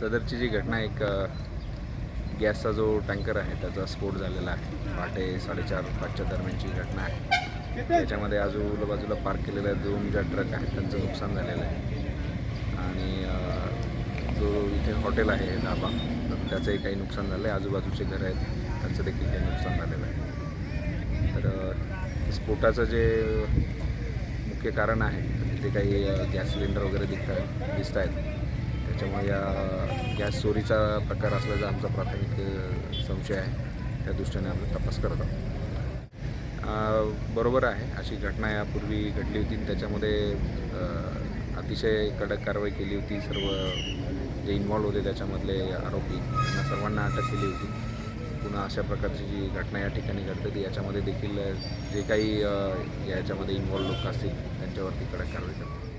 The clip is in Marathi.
सदरची जी घटना एक गॅसचा जो टँकर आहे त्याचा स्फोट झालेला आहे. पहाटे साडेचार पाचच्या दरम्यानची घटना आहे त्याच्यामध्ये आजूबाजूला पार्क केलेल्या दोन ज्या ट्रक आहेत त्यांचं नुकसान झालेलं आहे. आणि जो इथे हॉटेल आहे धाबा तर त्याचंही काही नुकसान झालं आहे आजूबाजूचे घर आहेत त्यांचं देखील काही नुकसान झालेलं आहे. तर स्फोटाचं जे मुख्य कारण आहे तिथे काही गॅस सिलेंडर वगैरे दिसत आहेत दिसत आहेत त्याच्यामुळे या गॅस चोरीचा प्रकार असल्याचा आमचा प्राथमिक संशय आहे. त्या दृष्टीने आम्ही तपास करत आहोत. बरोबर आहे अशी घटना यापूर्वी घडली होती आणि त्याच्यामध्ये अतिशय कडक कारवाई केली होती. सर्व जे इन्व्हॉल्व होते त्याच्यामधले आरोपी त्यांना सर्वांना अटक केली होती. पुन्हा अशा प्रकारची जी घटना या ठिकाणी घडते ती याच्यामध्ये देखील जे काही याच्यामध्ये इन्व्हॉल्व लोक असतील त्यांच्यावरती कडक कारवाई करतात.